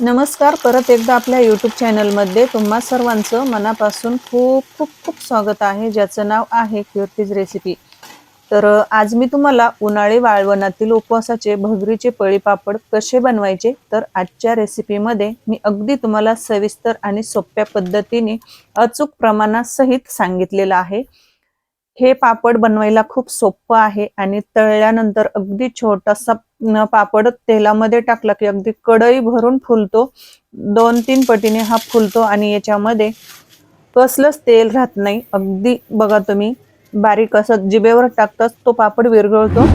नमस्कार परत एकदा आपल्या यूट्यूब चॅनलमध्ये तुम्हा सर्वांचं मनापासून खूप खूप खूप स्वागत आहे ज्याचं नाव आहे कीर्तीज रेसिपी तर आज मी तुम्हाला उन्हाळी वाळवणातील उपवासाचे भगरीचे पळी पापड कसे बनवायचे तर आजच्या रेसिपीमध्ये मी अगदी तुम्हाला सविस्तर आणि सोप्या पद्धतीने अचूक प्रमाणासहित सांगितलेलं आहे. हे पापड बनवायला खूप सोपं आहे आणि तळल्यानंतर अगदी छोटासा पापड तेलामध्ये टाकला की अगदी कढई भरून फुलतो. दोन तीन पटीने हा फुलतो आणि याच्यामध्ये कसलंच तेल राहत नाही. अगदी बघा तुम्ही बारीक असं जिभेवर टाकताच तो पापड विरघळतो.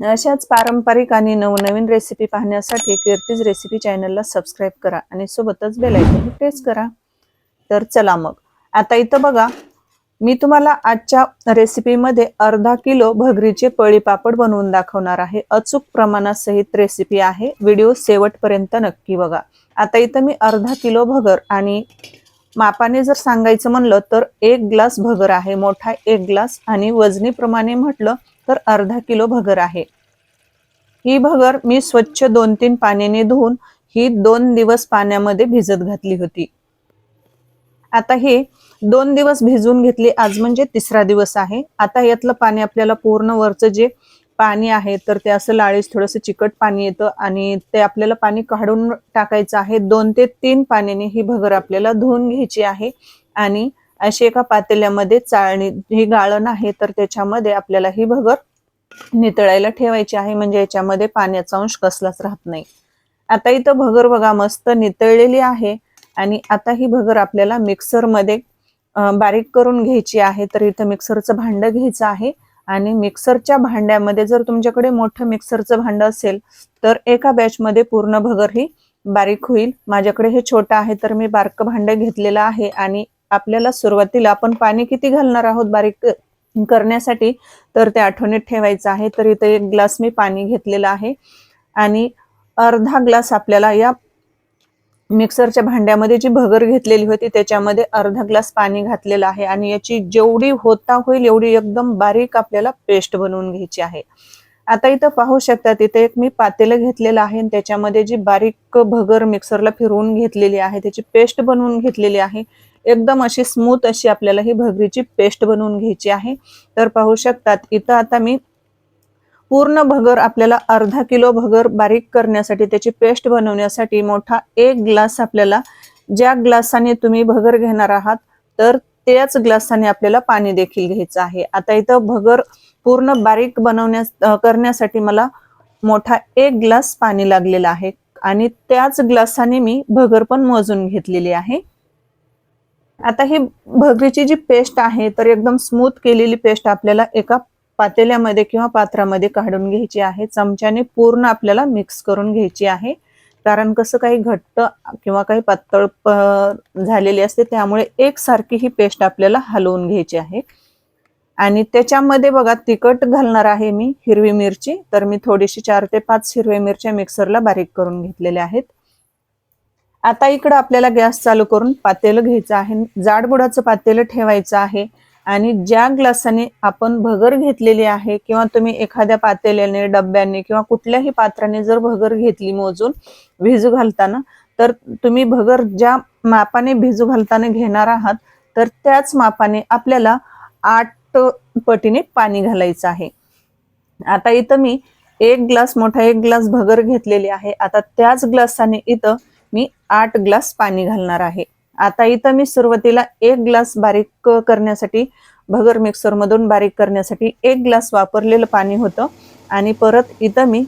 अशाच पारंपरिक आणि नवनवीन रेसिपी पाहण्यासाठी कीर्तीज रेसिपी चॅनलला सबस्क्राईब करा आणि सोबतच बेलायकन प्रेस करा. तर चला मग. आता इथं बघा मी तुम्हाला आजच्या रेसिपीमध्ये अर्धा किलो भगरीचे पळी पापड बनवून दाखवणार आहे. अचूक प्रमाणासहित रेसिपी आहे. व्हिडिओ शेवटपर्यंत नक्की बघा. आता इथं मी अर्धा किलो भगर आणि मापाने जर सांगायचं म्हणलं तर एक ग्लास भगर आहे. मोठा एक ग्लास आणि वजनीप्रमाणे म्हटलं तर अर्धा किलो भगर आहे. ही भगर मी स्वच्छ दोन तीन पाण्याने धुवून ही दोन दिवस पाण्यामध्ये भिजत घातली होती. आता हे दोन दिवस भिजवून घेतली. आज म्हणजे तिसरा दिवस आहे. आता यातलं पाणी आपल्याला पूर्ण वरचं जे पाणी आहे तर ते असं लाळीस थोडंसं चिकट पाणी येतं आणि ते आपल्याला पाणी काढून टाकायचं आहे. दोन ते तीन पाण्याने ही भगर आपल्याला धुवून घ्यायची आहे आणि अशी एका पातेल्यामध्ये चाळणी ही गाळण आहे तर त्याच्यामध्ये आपल्याला ही भगर नितळायला ठेवायची आहे. म्हणजे याच्यामध्ये पाण्याचा अंश कसलाच राहत नाही. आता इथं भगर बघा मस्त नितळलेली आहे आणि आता ही भगर आपल्याला मिक्सरमध्ये बारीक करून घ्यायची आहे तर इथं मिक्सरचं भांडं घ्यायचं आहे. आणि मिक्सरच्या भांड्यामध्ये जर तुमच्याकडे मोठं मिक्सरचं भांडं असेल तर एका बॅचमध्ये पूर्ण भगर ही बारीक होईल. माझ्याकडे हे छोटं आहे तर मी बारकं भांडं घेतलेलं आहे. आणि आपल्याला सुरुवातीला आपण पाणी किती घालणार आहोत बारीक करण्यासाठी तर ते आठवणीत ठेवायचं आहे. तर इथं एक ग्लास मी पाणी घेतलेलं आहे. आणि अर्धा ग्लास आपल्याला या मिक्सरच्या भांड्यामध्ये जी भगर घेतलेली होती त्याच्यामध्ये अर्धा ग्लास पाणी घातलेलं आहे आणि याची जेवढी होता होईल एवढी एकदम बारीक आपल्याला पेस्ट बनवून घ्यायची आहे. आता इथं पाहू शकता तिथे एक मी पातेलं घेतलेलं आहे आणि त्याच्यामध्ये जी बारीक भगर मिक्सरला फिरवून घेतलेली आहे त्याची पेस्ट बनवून घेतलेली आहे. एकदम अशी स्मूथ अशी आपल्याला ही भगरीची पेस्ट बनवून घ्यायची आहे. तर पाहू शकतात इथं आता मी पूर्ण भगर आपल्याला अर्धा किलो भगर बारीक करण्यासाठी त्याची पेस्ट बनवण्यासाठी मोठा एक ग्लास आपल्याला ज्या ग्लासाने तुम्ही भगर घेणार आहात तर त्याच ग्लासाने आपल्याला पाणी देखील घ्यायचं आहे. आता इथं भगर पूर्ण बारीक बनवण्यास करण्यासाठी मला मोठा एक ग्लास पाणी लागलेलं आहे आणि त्याच ग्लासाने मी भगर पण मोजून घेतलेली आहे. आता ही भगरीची जी पेस्ट आहे तर एकदम स्मूथ केलेली पेस्ट आपल्याला एका पातेल्यामध्ये किंवा पात्रामध्ये काढून घ्यायची आहे. चमच्याने पूर्ण आपल्याला मिक्स करून घ्यायची आहे. कारण कसं काही घट्ट किंवा काही पातळ झालेली असते त्यामुळे एकसारखी ही पेस्ट आपल्याला हलवून घ्यायची आहे. आणि त्याच्यामध्ये बघा तिखट घालणार आहे मी हिरवी मिरची. तर मी थोडीशी चार ते पाच हिरव्या मिरच्या मिक्सरला बारीक करून घेतलेल्या आहेत. आता इकडं आपल्याला गॅस चालू करून पातेलं घ्यायचं आहे. जाडबुडाचं पातेलं ठेवायचं आहे. आणि ज्या ग्लासाने आपण भगर घेतलेली आहे किंवा तुम्ही एखाद्या पातेल्याने डब्याने किंवा कुठल्याही पात्राने जर भगर घेतली मोजून भिजू घालताना तर तुम्ही भगर ज्या मापाने भिजू घालताना घेणार आहात तर त्याच मापाने आपल्याला आठ पटीने पाणी घालायचं आहे. आता इथं मी एक ग्लास मोठा एक ग्लास भगर घेतलेली आहे. आता त्याच ग्लासाने इथं मी आठ ग्लास पाणी घालणार आहे. आता इथं मी सुरुवातीला एक ग्लास बारीक करण्यासाठी भगर मिक्सर मधून बारीक करण्यासाठी एक ग्लास वापरलेलं पाणी होतं. आणि परत इथं मी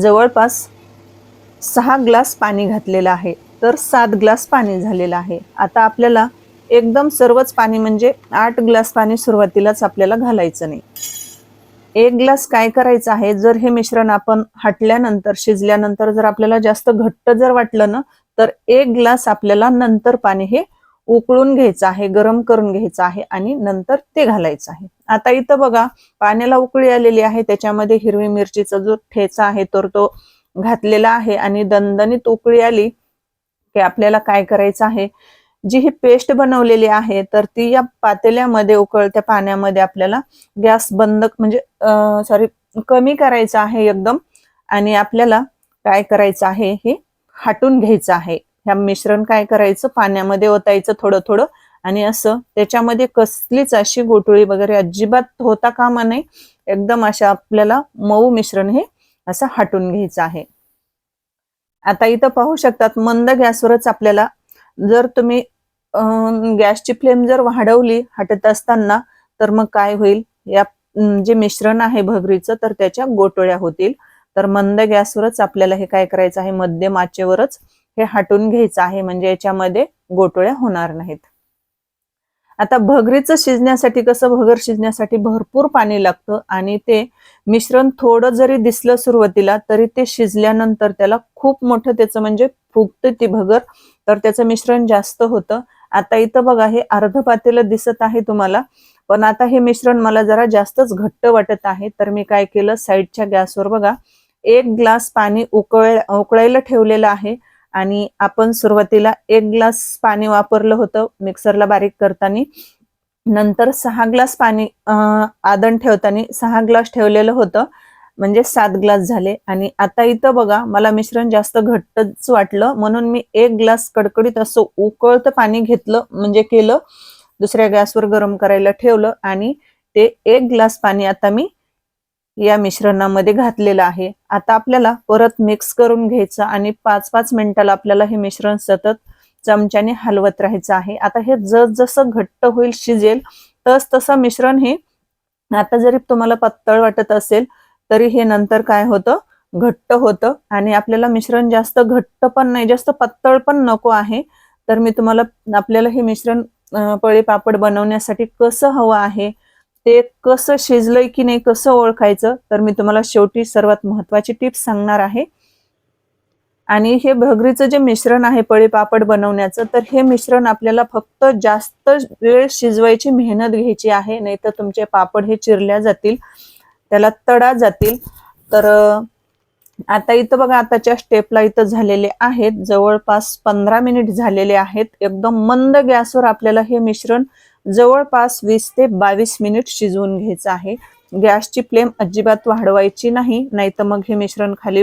जवळपास सहा ग्लास पाणी घातलेलं आहे. तर सात ग्लास पाणी झालेलं आहे. आता आपल्याला एकदम सर्वच पाणी म्हणजे आठ ग्लास पाणी सुरुवातीलाच आपल्याला घालायचं नाही. एक ग्लास काय करायचं आहे? जर हे मिश्रण आपण हटल्यानंतर शिजल्यानंतर जर आपल्याला जास्त घट्ट जर वाटलं ना तर एक ग्लास आपल्याला नंतर पाणी हे उकळून घ्यायचं आहे गरम करून घ्यायचं आहे आणि नंतर ते घालायचं आहे. आता इथं बघा पाण्याला उकळी आलेली आहे त्याच्यामध्ये हिरवी मिरचीचा जो ठेचा आहे तर तो घातलेला आहे आणि दणदणीत उकळी आली की आपल्याला काय करायचं आहे? जी ही पेस्ट बनवलेली आहे तर ती या पातेल्यामध्ये उकळत्या पाण्यामध्ये आपल्याला गॅस बंद म्हणजे सॉरी कमी करायचं आहे एकदम आणि आपल्याला काय करायचं आहे हे हाटून घ्यायचं आहे. ह्या मिश्रण काय करायचं? पाण्यामध्ये ओतायचं थोडं थोडं आणि असं त्याच्यामध्ये कसलीच अशी गोटुळी वगैरे अजिबात होता कामा नाही एकदम अशा आपल्याला मऊ मिश्रण हे असं हाटून घ्यायचं आहे. आता इथं पाहू शकतात मंद गॅसवरच आपल्याला जर तुम्ही गॅसची फ्लेम जर वाढवली हटत असताना तर मग काय होईल? या जे मिश्रण आहे भगरीचं तर त्याच्या गोटोळ्या होतील. तर मंद गॅसवरच आपल्याला हे काय करायचं आहे? मध्यम आचेवरच हे हटून घ्यायचं आहे. म्हणजे याच्यामध्ये गोटोळ्या होणार नाहीत. आता भगरीचं शिजण्यासाठी कसं? भगर शिजण्यासाठी भरपूर पाणी लागतं आणि ते मिश्रण थोडं जरी दिसलं सुरुवातीला तरी ते शिजल्यानंतर त्याला खूप मोठं त्याचं म्हणजे फुगतं ती भगर. तर त्याचं मिश्रण जास्त होतं. आता इथं बघा हे अर्ध पातेलं दिसत आहे तुम्हाला. पण आता हे मिश्रण मला जरा जास्तच घट्ट वाटत आहे. तर मी काय केलं? साईडच्या गॅसवर बघा. एक ग्लास पाणी उकळ उकळायला ठेवलेलं आहे आणि आपण सुरुवातीला एक ग्लास पाणी वापरलं होतं मिक्सरला बारीक करताना. नंतर सहा ग्लास पाणी आदण ठेवताना सहा ग्लास ठेवलेलं होतं. म्हणजे सात ग्लास झाले आणि आता इथं बघा मला मिश्रण जास्त घट्टच वाटलं. म्हणून मी एक ग्लास कडकडीत असं उकळतं पाणी घेतलं म्हणजे केलं. दुसऱ्या गॅसवर गरम करायला ठेवलं आणि ते एक ग्लास पाणी आता मी या मिश्रणामध्ये घातलेलं आहे. आता आपल्याला परत मिक्स करून घ्यायचं आणि पाच पाच मिनिटाला आपल्याला हे मिश्रण सतत चमच्याने हलवत राहायचं आहे. आता हे जस जसं घट्ट होईल शिजेल तस तसं मिश्रण हे आता जरी तुम्हाला पातळ वाटत असेल तरी हे नंतर काय होतं? घट्ट होतं आणि आपल्याला मिश्रण जास्त घट्ट पण नाही जास्त पातळ पण नको आहे. तर मी तुम्हाला आपल्याला हे मिश्रण पळे पळी पापड बनवण्यासाठी कसं हवं आहे? ते कसं शिजलंय की नाही कसं ओळखायचं तर मी तुम्हाला शेवटी सर्वात महत्वाची टिप्स सांगणार आहे. आणि हे भगरीचं जे मिश्रण आहे पळी पापड बनवण्याचं तर हे मिश्रण आपल्याला फक्त जास्त वेळ शिजवायची मेहनत घ्यायची आहे नाही तर तुमचे पापड हे चिरल्या जातील त्याला तडा जातील. तर आता इथं बघा आताच्या स्टेपला इथं झालेले आहेत जवळपास पंधरा मिनिट झालेले आहेत. एकदम मंद गॅसवर आपल्याला हे मिश्रण जवळपास वीस ते बावीस मिनिट शिजवून घ्यायचं आहे. गॅसची फ्लेम अजिबात वाढवायची नाही नाहीतर मग हे मिश्रण खाली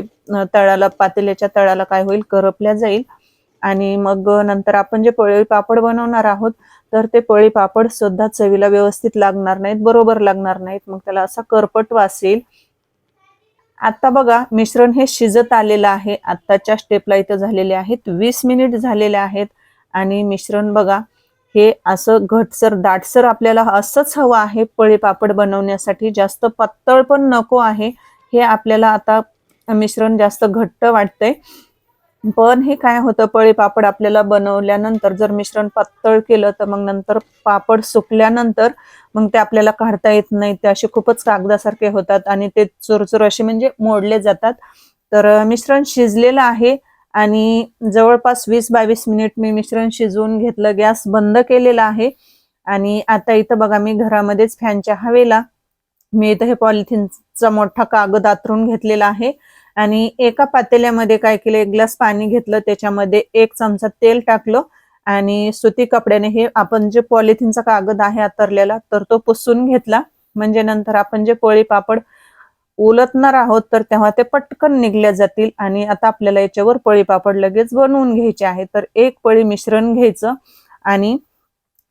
तळाला पातेल्याच्या तळाला काय होईल करपल्या जाईल. आणि मग नंतर आपण जे पळी पापड बनवणार आहोत तर ते पळी पापड सुद्धा चवीला व्यवस्थित लागणार नाहीत बरोबर लागणार नाहीत. मग त्याला असा करपट वास येईल आता बघा मिश्रण हे शिजत आलेलं आहे. आत्ताच्या स्टेपला इथं झालेले आहेत. वीस मिनिट झालेले आहेत. आणि मिश्रण बघा हे असं घटसर दाटसर आपल्याला असंच हवं आहे पळे पापड बनवण्यासाठी. जास्त पातळ पण नको आहे. हे आपल्याला आता मिश्रण जास्त घट्ट वाटतंय. पण हे काय होतं पळी पापड आपल्याला बनवल्यानंतर जर मिश्रण पातळ केलं तर मग नंतर पापड सुकल्यानंतर मग ते आपल्याला काढता येत नाही. ते असे खूपच कागदासारखे होतात आणि ते चुरचुर असे म्हणजे मोडले जातात. तर मिश्रण शिजलेलं आहे. आणि जवळपास वीस बावीस मिनिट मी मिश्रण शिजवून घेतलं गॅस बंद केलेला आहे. आणि आता इथं बघा मी घरामध्येच फॅनच्या हवेला मी इथं हे पॉलिथिनचा मोठा कागद आतरून घेतलेला आहे. आणि एका पातेल्यामध्ये काय केलं एक ग्लास पाणी घेतलं त्याच्यामध्ये एक चमचा तेल टाकलं आणि सुती कपड्याने हे आपण जे पॉलिथिनचा कागद आहे आतरलेला तर तो पुसून घेतला. म्हणजे नंतर आपण जे पोळी पापड उलटणार आहोत तर तेव्हा ते पटकन निघल्या जातील आणि आता आपल्याला याच्यावर पळी पापड लगेच बनवून घ्यायचे आहे. तर एक पळी मिश्रण घ्यायचं आणि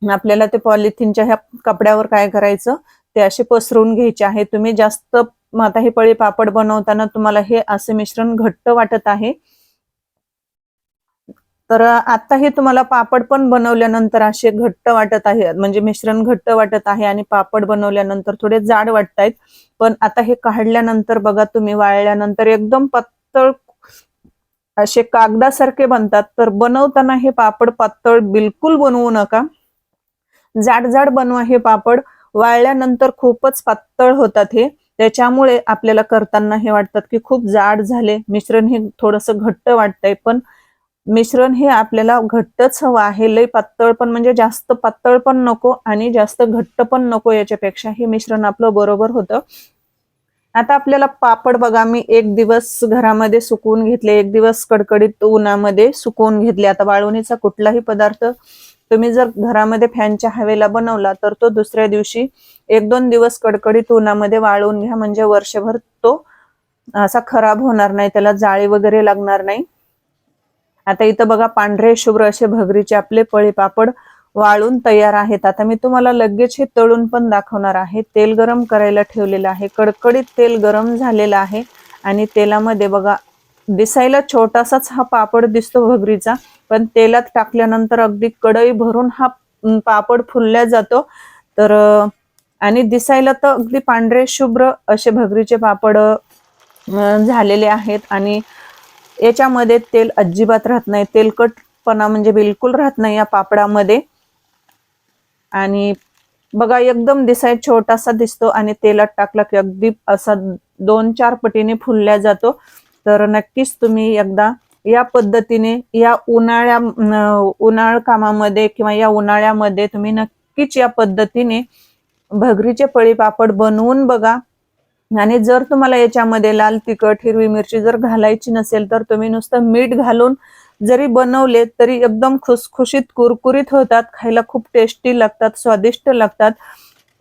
आपल्याला ते पॉलिथिनच्या ह्या कपड्यावर काय करायचं ते असे पसरवून घ्यायचे आहे. तुम्ही जास्त आता हे पळी पापड बनवताना तुम्हाला हे असे मिश्रण घट्ट वाटत आहे. तर आता हे तुम्हाला पापड पण बनवल्यानंतर असे घट्ट वाटत आहे म्हणजे मिश्रण घट्ट वाटत आहे आणि पापड बनवल्यानंतर थोडे जाड वाटतायत. पण आता हे काढल्यानंतर बघा तुम्ही वाळल्यानंतर एकदम पातळ असे कागदासारखे बनतात. तर बनवताना हे पापड पातळ बिलकुल बनवू नका. जाड जाड बनवा हे पापड. वाळल्यानंतर खूपच पातळ होतात हे. त्याच्यामुळे आपल्याला करताना हे वाटतात की खूप जाड झाले. मिश्रण हे थोडस घट्ट वाटतंय पण मिश्रण हे आपल्याला घट्टच हवं आहे. लय पातळ पण म्हणजे जास्त पातळ पण नको आणि जास्त घट्ट पण नको याच्यापेक्षा हे मिश्रण आपलं बरोबर होतं. आता आपल्याला पापड बघा मी एक दिवस घरामध्ये सुकवून घेतले एक दिवस कडकडीत उन्हामध्ये सुकवून घेतले. आता वाळवणीचा कुठलाही पदार्थ तुम्ही जर घरामध्ये फॅनच्या हवेला बनवला तर तो दुसऱ्या दिवशी एक दोन दिवस कडकडीत उन्हामध्ये वाळवून घ्या. म्हणजे वर्षभर तो असा खराब होणार नाही त्याला जाळी वगैरे लागणार नाही. आता इथं बघा पांढरे शुभ्र असे भगरीचे आपले पळी पापड वाळून तयार आहेत. आता मी तुम्हाला लगेच हे तळून पण दाखवणार आहे. तेल गरम करायला ठेवलेलं आहे. कडकडीत तेल गरम झालेलं आहे. आणि तेलामध्ये बघा दिसायला छोटासाच हा पापड दिसतो भगरीचा पण तेलात टाकल्यानंतर अगदी कढई भरून हा पापड फुलल्या जातो. तर आणि दिसायला तर अगदी पांढरे शुभ्र असे भगरीचे पापड झालेले आहेत. आणि याच्यामध्ये तेल अजिबात राहत नाही. तेलकटपणा म्हणजे बिलकुल राहत नाही या पापडामध्ये. आणि बघा एकदम दिसाय छोटासा दिसतो आणि तेलात टाकला की अगदी असा दोन चार पटीने फुलल्या जातो. तर नक्कीच तुम्ही एकदा या पद्धतीने या उन्हाळ्या उन्हाळ कामामध्ये किंवा या उन्हाळ्यामध्ये तुम्ही नक्कीच या पद्धतीने भगरीचे पळी पापड बनवून बघा. आणि जर तुम्हाला याच्यामध्ये लाल तिखट हिरवी मिरची जर घालायची नसेल तर तुम्ही नुसतं मीठ घालून जरी बनवले तरी एकदम खुसखुशीत कुरकुरीत होतात खायला खूप टेस्टी लागतात स्वादिष्ट लागतात.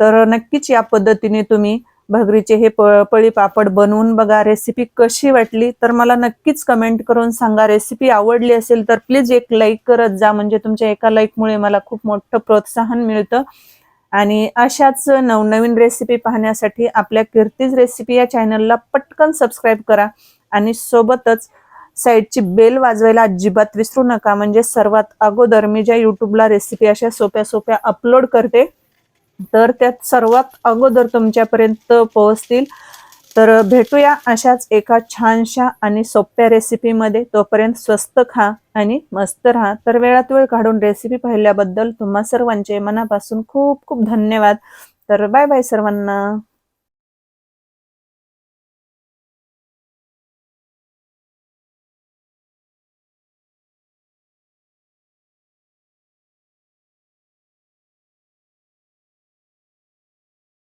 तर नक्कीच या पद्धतीने तुम्ही भगरीचे हे पळी पापड बनवून बघा रेसिपी कशी वाटली. तर मला नक्कीच कमेंट करून सांगा. रेसिपी आवडली असेल तर प्लीज एक लाईक करत जा. म्हणजे तुमच्या एका लाईकमुळे मला खूप मोठं प्रोत्साहन मिळतं. आणि अशाच नवनवीन रेसिपी पाहण्यासाठी आपल्या कीर्तीज रेसिपी या चॅनलला पटकन सबस्क्राईब करा. आणि सोबतच साईडची बेल वाजवायला अजिबात विसरू नका. म्हणजे सर्वात अगोदर मी ज्या युट्यूबला रेसिपी अशा सोप्या सोप्या अपलोड करते तर त्यात सर्वात अगोदर तुमच्यापर्यंत पोहोचतील. तर भेटूया अशाच एका छानशा आणि सोप्या रेसिपीमध्ये तोपर्यंत स्वस्त खा आणि मस्त राहा. तर वेळात वेळ काढून रेसिपी पाहिल्याबद्दल तुम्हा सर्वांचे मनापासून खूप खूप धन्यवाद. तर बाय बाय सर्वांना.